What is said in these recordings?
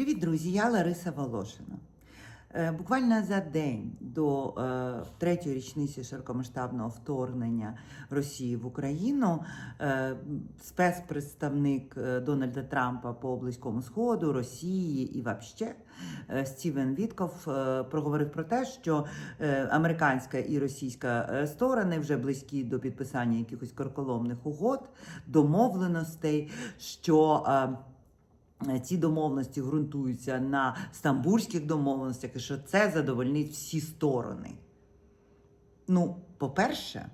Привіт, друзі! Я Лариса Волошина. Е, Буквально за день до е, третьої річниці широкомасштабного вторгнення Росії в Україну е, спецпредставник Дональда Трампа по Близькому Сходу, Росії і вообще Стівен Вітков проговорив про те, що американська і російська сторони вже близькі до підписання якихось корколомних угод, домовленостей, що ці домовленості ґрунтуються на стамбульських домовленостях, і що це задовольнить всі сторони. Ну, по-перше,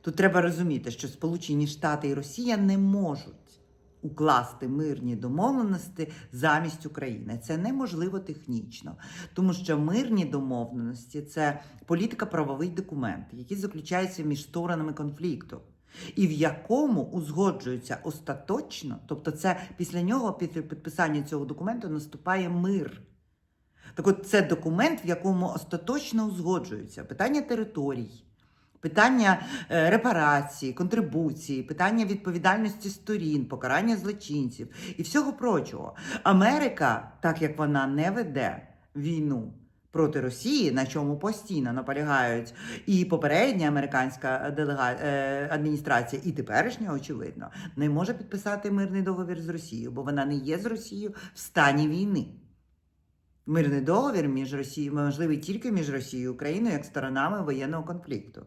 тут треба розуміти, що Сполучені Штати і Росія не можуть укласти мирні домовленості замість України. Це неможливо технічно, тому що мирні домовленості це політика-правовий документ, який заключається між сторонами конфлікту і в якому узгоджується остаточно, тобто це після нього, після підписання цього документу, наступає мир. Так от це документ, в якому остаточно узгоджуються питання територій, питання е, репарації, контрибуції, питання відповідальності сторін, покарання злочинців і всього прочого. Америка, так як вона не веде війну проти Росії, на чому постійно наполягають і попередня американська делега... е, адміністрація, і теперішня, очевидно, не може підписати мирний договір з Росією, бо вона не є з Росією в стані війни. Мирний договір між Росією можливий тільки між Росією і Україною як сторонами воєнного конфлікту.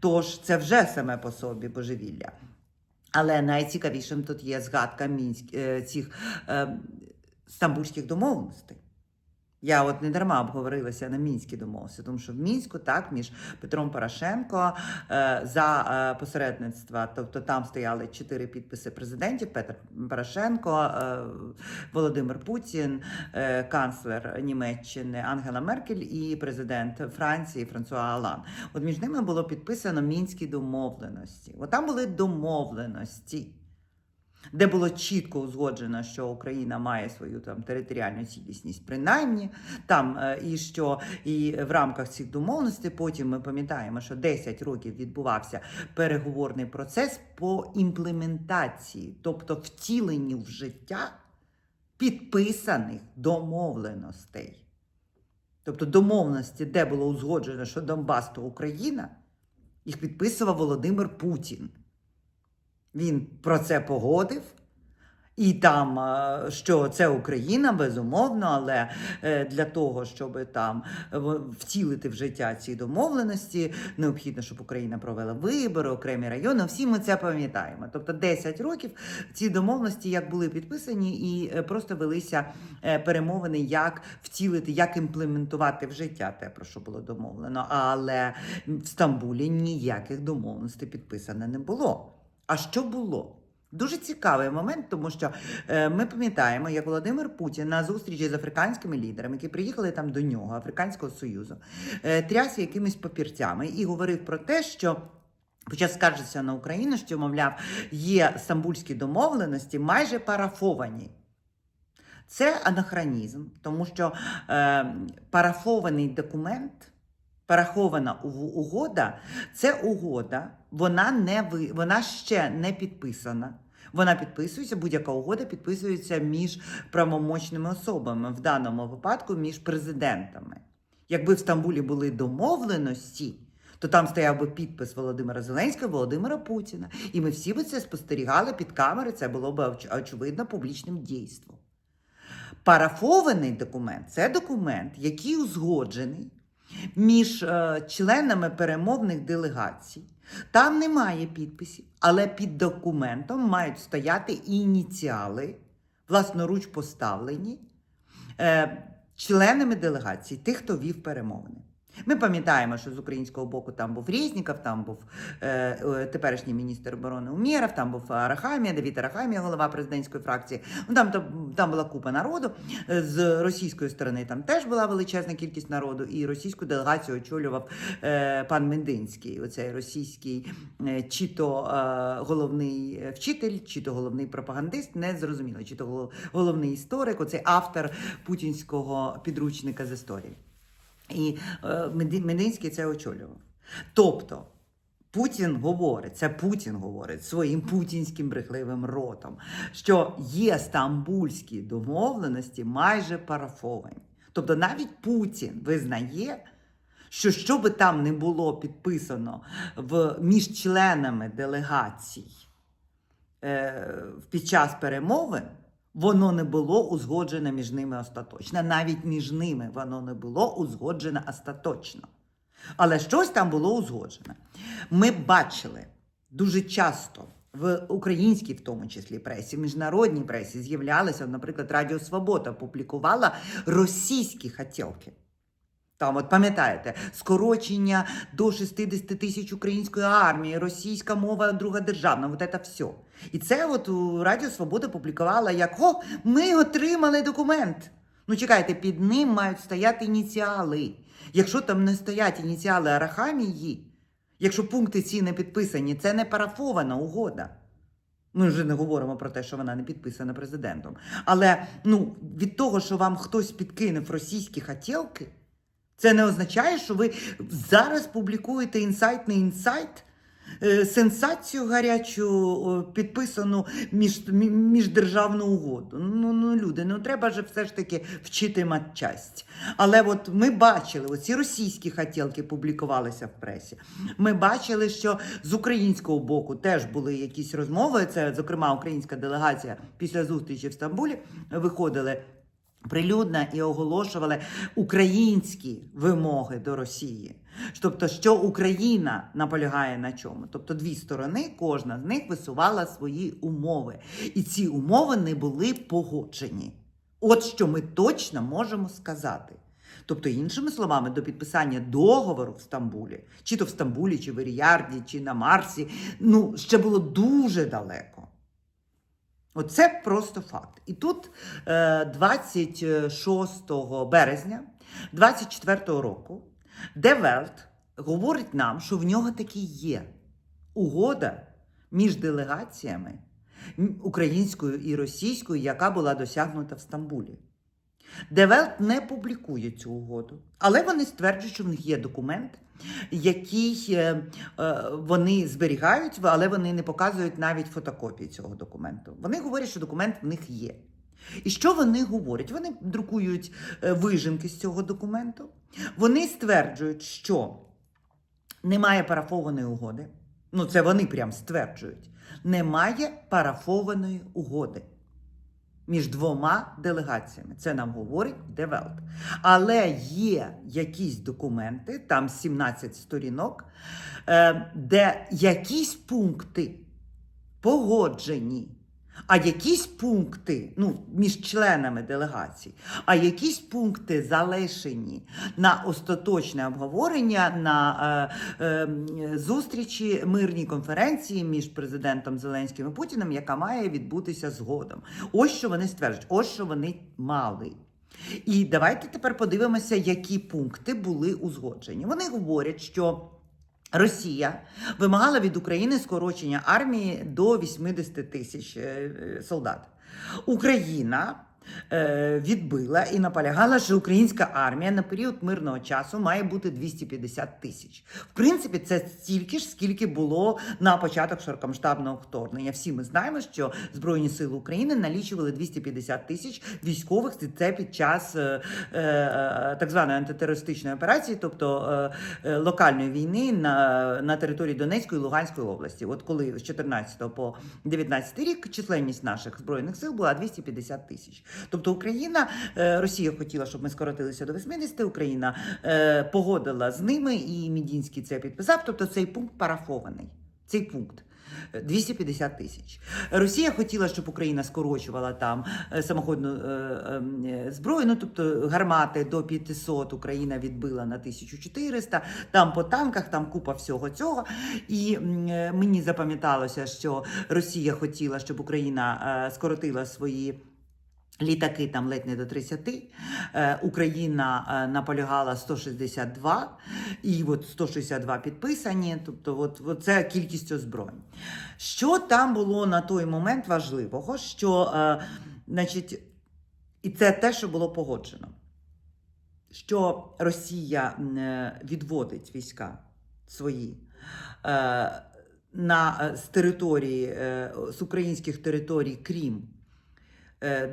Тож це вже саме по собі божевілля. Але найцікавішим тут є згадка мінськ, е, цих е, стамбульських домовленостей. Я от не дарма обговорилася на мінські домовленості, тому що в мінську так між Петром Порошенко е, за е, посередництва, тобто там стояли чотири підписи президентів: Петр Порошенко, е, Володимир Путін, канцлер Німеччини Ангела Меркель і президент Франції Франсуа Олан. От між ними було підписано мінські домовленості. От там були домовленості де було чітко узгоджено, що Україна має свою там територіальну цілісність, принаймні там, е, і що і в рамках цих домовленостей потім ми пам'ятаємо, що 10 років відбувався переговорний процес по імплементації, тобто втіленню в життя підписаних домовленостей. Тобто домовленості, де було узгоджено, що Донбас то Україна, їх підписував Володимир Путін. Він про це погодив. І там, е, що це Україна, безумовно, але е, для того, щоб там е, втілити в життя ці домовленості, необхідно, щоб Україна провела вибори, окремі райони. Всі ми це пам'ятаємо. Тобто 10 років ці домовленості як були підписані, і просто велися перемовини, як втілити, як імплементувати в життя те, про що було домовлено. Але в Стамбулі ніяких домовленостей підписано не було. А що було? Дуже цікавий момент, тому що е, ми пам'ятаємо, як Володимир Путін на зустрічі з африканськими лідерами, які приїхали там до нього, Африканського Союзу, е, тряс якимись папірцями і говорив про те, що. Почав скаржитися на Україну, що, мовляв, є стамбульські домовленості майже парафовані. Це анахронізм, тому що е, парафований документ. Порахована угода, це угода, вона не ви, вона ще не підписана. Вона підписується, будь-яка угода підписується між правомочними особами, в даному випадку між президентами. Якби в Стамбулі були домовленості, то там стояв би підпис Володимира Зеленського, Володимира Путіна. І ми всі би це спостерігали під камери, це було б очевидно публічним дійством. Парафований документ це документ, який узгоджений між е, членами перемовних делегацій. Там немає підписів, але під документом мають стояти ініціали, власноруч поставлені е, членами делегації, тих, хто вів перемовини. Ми пам'ятаємо, що з українського боку там був Резніков, там був е, е, теперішній міністр оборони Умєров, там був Арахамія, Давід Арахамія, голова президентської фракції. Ну там, там там була купа народу. З російської сторони там теж була величезна кількість народу, і російську делегацію очолював е, пан Мендинський, оцей російський, е, чи то е, головний вчитель, чи то головний пропагандист, не зрозуміло, чи то головний історик, оцей автор путінського підручника з історії. І е, Мединський це очолював. Тобто Путін говорить, це Путін говорить своїм путінським брехливим ротом, що є стамбульські домовленості майже парафовані. Тобто навіть Путін визнає, що що би там не було підписано в, між членами делегацій е, під час перемовин, воно не було узгоджене між ними остаточно. Навіть між ними воно не було узгоджене остаточно. Але щось там було узгоджене. Ми бачили дуже часто в українській, в тому числі пресі, в міжнародній пресі з'являлися, наприклад, Радіо Свобода публікувала російські хотілки. Там, от пам'ятаєте, скорочення до 60 тисяч української армії, російська мова друга державна, от це все. І це от Радіо Свобода публікувала як о, ми отримали документ. Ну, чекайте, під ним мають стояти ініціали. Якщо там не стоять ініціали Арахамії, якщо пункти ці не підписані, це не парафована угода. Ми вже не говоримо про те, що вона не підписана президентом. Але ну, від того, що вам хтось підкинув російські хотілки, це не означає, що ви зараз публікуєте інсайтний інсайт, е, сенсацію гарячу, підписану між, мі- міждержавну угоду. Ну, ну, люди, ну треба ж все ж таки вчити матчасть. Але от ми бачили, оці російські хотілки публікувалися в пресі. Ми бачили, що з українського боку теж були якісь розмови. Це, зокрема, українська делегація після зустрічі в Стамбулі виходили прилюдно і оголошували українські вимоги до Росії. Тобто, що Україна наполягає на чому? Тобто, дві сторони, кожна з них висувала свої умови, і ці умови не були погоджені. От що ми точно можемо сказати. Тобто, іншими словами, до підписання договору в Стамбулі, чи то в Стамбулі, чи в Ріярді, чи на Марсі, ну ще було дуже далеко. Оце просто факт. І тут е, 26 березня 24 року Де Велт говорить нам, що в нього таки є угода між делегаціями українською і російською, яка була досягнута в Стамбулі. Девелт не публікує цю угоду, але вони стверджують, що в них є документ, який е, е, вони зберігають, але вони не показують навіть фотокопії цього документу. Вони говорять, що документ в них є. І що вони говорять? Вони друкують е, вижимки з цього документу. Вони стверджують, що немає парафованої угоди. Ну, це вони прям стверджують. Немає парафованої угоди між двома делегаціями. Це нам говорить Девелт. Але є якісь документи, там 17 сторінок, е, де якісь пункти погоджені. А якісь пункти, ну, між членами делегацій, а якісь пункти залишені на остаточне обговорення на е, е, зустрічі мирній конференції між президентом Зеленським і Путіним, яка має відбутися згодом. Ось що вони стверджують, ось що вони мали. І давайте тепер подивимося, які пункти були узгоджені. Вони говорять, що Росія вимагала від України скорочення армії до 80 тисяч е, е, солдат. Україна відбила і наполягала, що українська армія на період мирного часу має бути 250 тисяч. В принципі, це стільки ж, скільки було на початок широкомасштабного вторгнення. Всі ми знаємо, що Збройні сили України налічували 250 тисяч військових. і Це під час е, е, так званої антитерористичної операції, тобто е, е, локальної війни на, на території Донецької і Луганської області. От коли з 14 по 19 рік численність наших збройних сил була 250 тисяч. Тобто Україна, е, Росія хотіла, щоб ми скоротилися до 80, Україна е, погодила з ними, і Мідінський це підписав. Тобто цей пункт парафований. Цей пункт. е, 250 тисяч. Росія хотіла, щоб Україна скорочувала там е, самоходну е, е, зброю, ну тобто гармати до 500 Україна відбила на 1400, там по танках, там купа всього цього. І е, мені запам'яталося, що Росія хотіла, щоб Україна е, скоротила свої. Літаки там ледь не до 30, Е, Україна е, наполягала 162, і от 162 підписані. Тобто, от, от це кількість озброєнь. Що там було на той момент важливого? Що, е, значить, і це те, що було погоджено, що Росія відводить війська свої на, з території, з українських територій, крім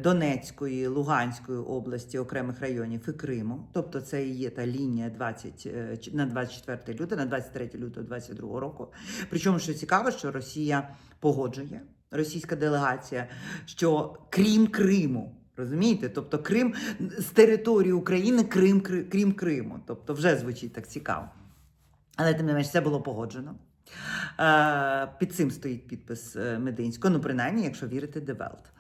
Донецької, Луганської області, окремих районів і Криму. Тобто це і є та лінія 20, е, на 24 лютого, на 23 лютого 22 року. Причому, що цікаво, що Росія погоджує, російська делегація, що крім Криму. Розумієте? Тобто Крим з території України, Крим, Кри- крім Криму. Тобто вже звучить так цікаво. Але тим не менш, це було погоджено. Е, Під цим стоїть підпис е, Мединського, ну принаймні, якщо вірити Девелт.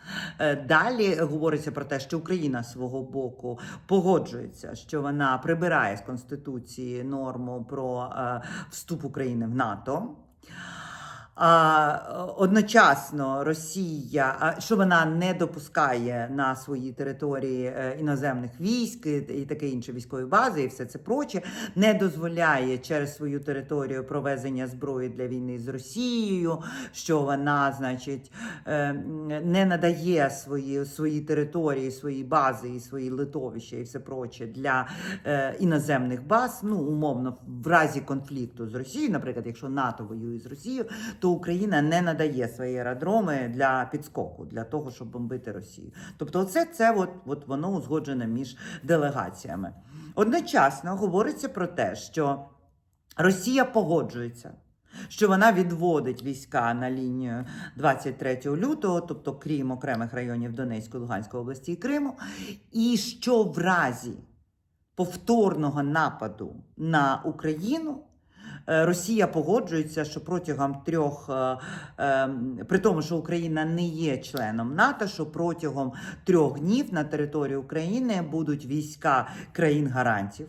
Далі говориться про те, що Україна свого боку погоджується, що вона прибирає з Конституції норму про е, вступ України в НАТО. А, одночасно Росія, а, що вона не допускає на свої території е, іноземних військ і, таке інше військові бази, і все це проче, не дозволяє через свою територію провезення зброї для війни з Росією, що вона, значить, е, не надає свої, свої території, свої бази і свої литовища і все проче для е, іноземних баз. Ну, умовно, в разі конфлікту з Росією, наприклад, якщо НАТО воює з Росією, то Україна не надає свої аеродроми для підскоку, для того, щоб бомбити Росію. Тобто, це, це от, от воно узгоджене між делегаціями. Одночасно говориться про те, що Росія погоджується. Що вона відводить війська на лінію 23 лютого, тобто крім окремих районів Донецької, Луганської області і Криму, і що в разі повторного нападу на Україну Росія погоджується, що протягом трьох, е, е, при тому, що Україна не є членом НАТО, що протягом трьох днів на території України будуть війська країн гарантів.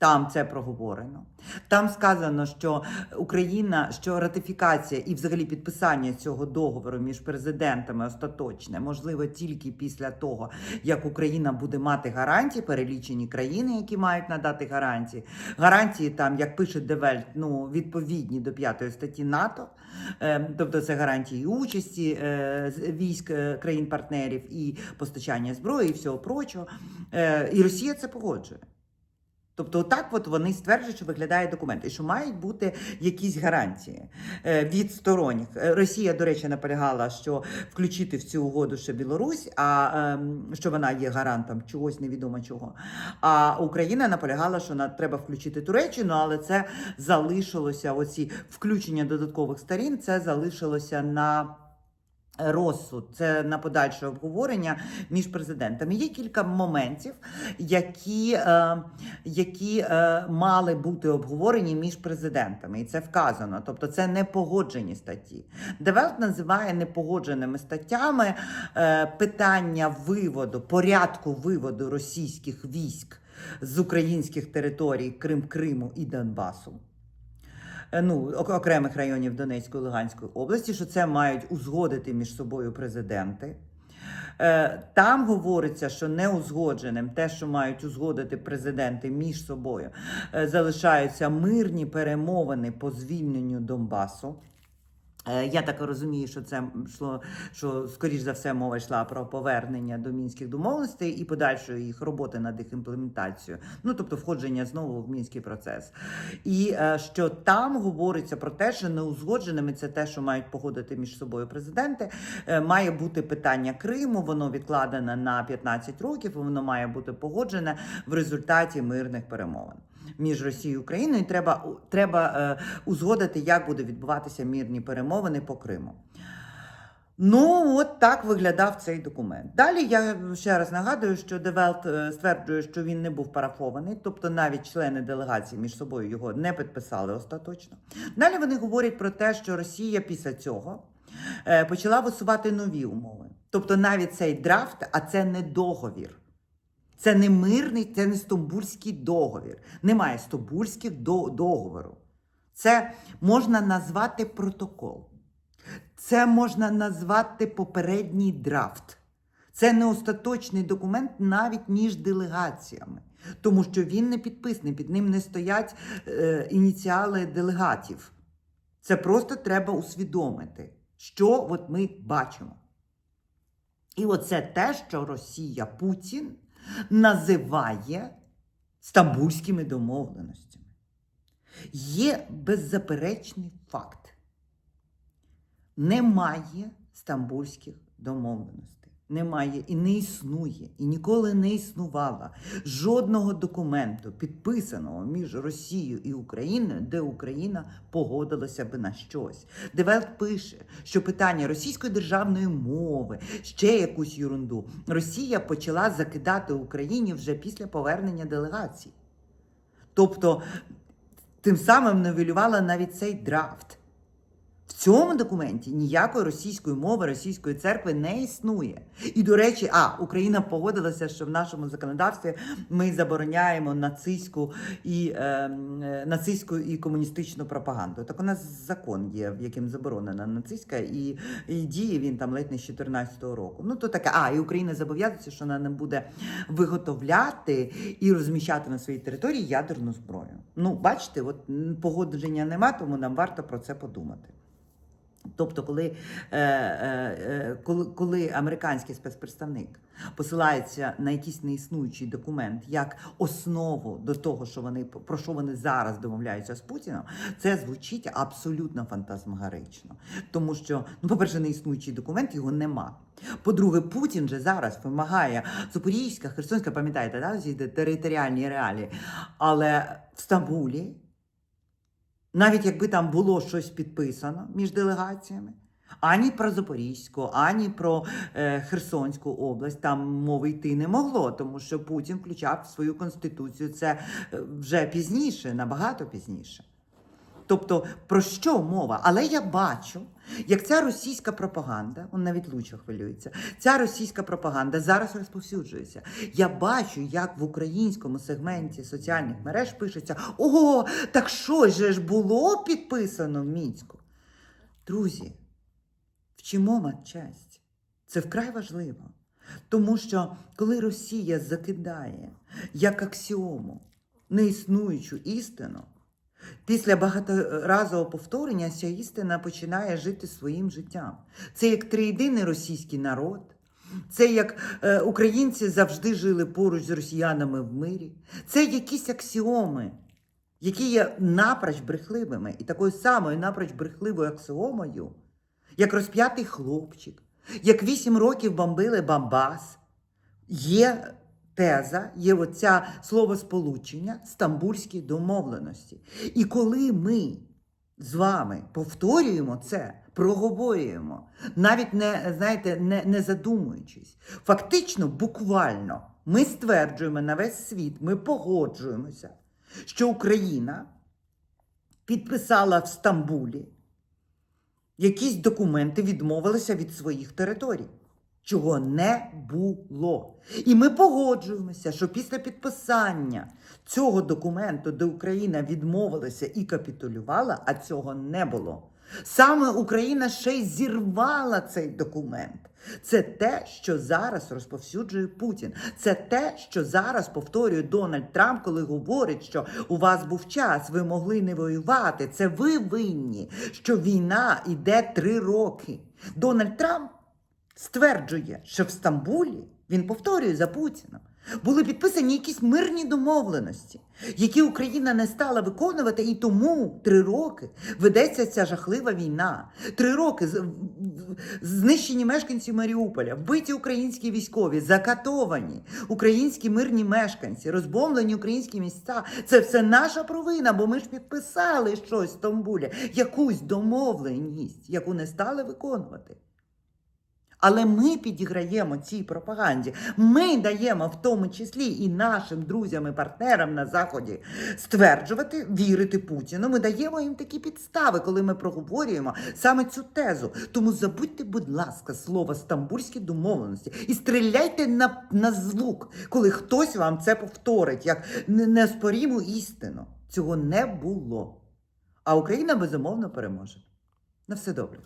Там це проговорено. Там сказано, що Україна, що ратифікація і взагалі підписання цього договору між президентами остаточне можливо тільки після того, як Україна буде мати гарантії, перелічені країни, які мають надати гарантії. Гарантії там, як пише Девельт, ну відповідні до п'ятої статті НАТО, Е, тобто це гарантії участі е, військ е, країн-партнерів і постачання зброї і всього прочого. І Росія це погоджує. Тобто, так от вони стверджують, що виглядає документ, і що мають бути якісь гарантії е, від сторонніх. Е, Росія, до речі, наполягала, що включити в цю угоду ще Білорусь, а ем, що вона є гарантом чогось невідомо чого. А Україна наполягала, що на треба включити Туреччину, але це залишилося. Оці включення додаткових сторін, це залишилося на. Розсуд це на подальше обговорення між президентами. Є кілька моментів, які, е, які е, мали бути обговорені між президентами, і це вказано. Тобто, це не погоджені статті. Девелт називає непогодженими статтями е, питання виводу, порядку виводу російських військ з українських територій Крим, Криму і Донбасу ну, окремих районів Донецької Луганської області, що це мають узгодити між собою президенти. Е, Там говориться, що неузгодженим те, що мають узгодити президенти між собою, е, залишаються мирні перемовини по звільненню Донбасу. Е, Я так розумію, що це йшло, що скоріш за все мова йшла про повернення до мінських домовленостей і подальшої їх роботи над їх імплементацією. Ну тобто входження знову в мінський процес. І е, що там говориться про те, що неузгодженими це те, що мають погодити між собою президенти. Е, Має бути питання Криму, воно відкладене на 15 років, воно має бути погоджене в результаті мирних перемовин. Між Росією і Україною І треба, треба е, узгодити, як буде відбуватися мирні перемовини по Криму. Ну, от так виглядав цей документ. Далі я ще раз нагадую, що Девелт стверджує, що він не був парафований, тобто навіть члени делегації між собою його не підписали остаточно. Далі вони говорять про те, що Росія після цього е, почала висувати нові умови. Тобто навіть цей драфт, а це не договір. Це не мирний, це не Стамбульський договір. Немає Стамбульських до- договору. Це можна назвати протокол. Це можна назвати попередній драфт. Це не остаточний документ навіть між делегаціями, тому що він не підписаний, під ним не стоять е, ініціали делегатів. Це просто треба усвідомити, що от ми бачимо. І оце те, що Росія Путін називає стамбульськими домовленостями. Є беззаперечний факт. Немає стамбульських домовленостей. Немає і не існує, і ніколи не існувало жодного документу, підписаного між Росією і Україною, де Україна погодилася би на щось. Де Велт пише, що питання російської державної мови, ще якусь ерунду, Росія почала закидати Україні вже після повернення делегацій. Тобто, тим самим новелювала навіть цей драфт. Цьому документі ніякої російської мови, російської церкви не існує. І до речі, а Україна погодилася, що в нашому законодавстві ми забороняємо нацистську і е, нацистську і комуністичну пропаганду. Так у нас закон є, в яким заборонена нацистська, і, і діє він там ледь не з 2014 року. Ну то таке. А і Україна зобов'язується, що вона не буде виготовляти і розміщати на своїй території ядерну зброю. Ну, бачите, от погодження нема, тому нам варто про це подумати. Тобто, коли, е, е, е, коли, коли американський спецпредставник посилається на якийсь неіснуючий документ як основу до того, що вони про що вони зараз домовляються з Путіном, це звучить абсолютно фантазмагорично. Тому що, ну, по-перше, неіснуючий документ його нема. По-друге, Путін же зараз вимагає Запорізька, Херсонська, пам'ятаєте, да, територіальні реалії, але в Стамбулі. Навіть якби там було щось підписано між делегаціями, ані про Запорізьку, ані про е, Херсонську область там мови йти не могло, тому що Путін включав свою конституцію це е, вже пізніше, набагато пізніше. Тобто про що мова? Але я бачу, як ця російська пропаганда, он навіть лучше хвилюється, ця російська пропаганда зараз розповсюджується. Я бачу, як в українському сегменті соціальних мереж пишеться: Ого, так що ж було підписано в Мінську? Друзі, вчимо матчасть. Це вкрай важливо. Тому що коли Росія закидає як аксіому неіснуючу істину, Після багаторазового повторення ця істина починає жити своїм життям. Це як триєдиний російський народ, це як е, українці завжди жили поруч з росіянами в мирі, це якісь аксіоми, які є напроч брехливими. І такою самою напроч брехливою аксіомою, як розп'ятий хлопчик, як вісім років бомбили Бамбас, є теза, є оця словосполучення стамбульські домовленості. І коли ми з вами повторюємо це, проговорюємо, навіть не, знаєте, не, не задумуючись, фактично, буквально, ми стверджуємо на весь світ, ми погоджуємося, що Україна підписала в Стамбулі якісь документи, відмовилася від своїх територій чого не було. І ми погоджуємося, що після підписання цього документу, де Україна відмовилася і капітулювала, а цього не було. Саме Україна ще й зірвала цей документ. Це те, що зараз розповсюджує Путін. Це те, що зараз повторює Дональд Трамп, коли говорить, що у вас був час, ви могли не воювати. Це ви винні, що війна йде три роки. Дональд Трамп стверджує, що в Стамбулі він повторює за Путіном. Були підписані якісь мирні домовленості, які Україна не стала виконувати, і тому три роки ведеться ця жахлива війна. Три роки знищені мешканці Маріуполя, вбиті українські військові, закатовані українські мирні мешканці, розбомблені українські місця. Це все наша провина, бо ми ж підписали щось в Стамбулі, якусь домовленість, яку не стали виконувати. Але ми підіграємо цій пропаганді. Ми даємо в тому числі і нашим друзям і партнерам на Заході стверджувати, вірити Путіну. Ми даємо їм такі підстави, коли ми проговорюємо саме цю тезу. Тому забудьте, будь ласка, слово стамбульські домовленості і стріляйте на, на звук, коли хтось вам це повторить, як не- неоспоріму істину. Цього не було. А Україна безумовно переможе. На все добре.